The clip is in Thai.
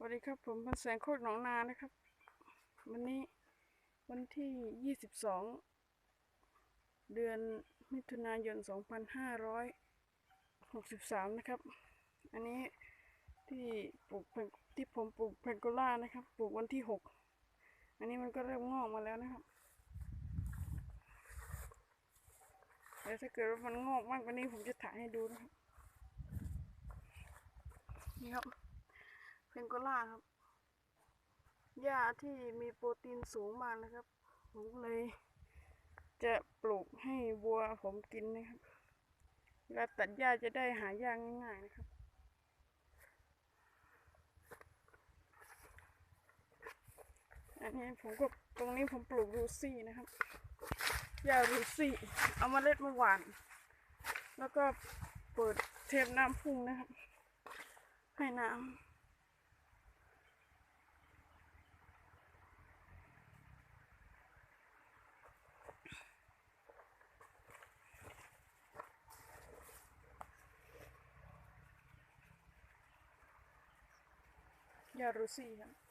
สวัสดีครับผมพันแสงโคตรหนองนานะครับ วันนี้วันที่ 22 เดือนมิถุนายน 2563 นะครับ อันนี้ที่ปลูกที่ผมปลูกเพนโกล่านะครับ ปลูกวันที่ 6 อันนี้มันก็เริ่มงอกมาแล้วนะครับเดี๋ยวถ้าเกิดว่ามันงอกมากกว่านี้ผมจะถ่ายให้ดูนะครับนี่ครับ เพนโกล่าครับ หญ้าที่มีโปรตีนสูงมากนะครับ ผมเลย จะปลูกให้วัวผมกินนะครับเวลาตัดหญ้าจะได้หาหญ้าง่ายๆนะครับ อันนี้ผมก็ตรงนี้ผมปลูกรูซี่นะครับหญ้ารูซี่ เอามาเล็ดมาหวาน แล้วก็เปิดเทปน้ำพุ่งนะครับ ให้น้ำ ยารูซี่ครับ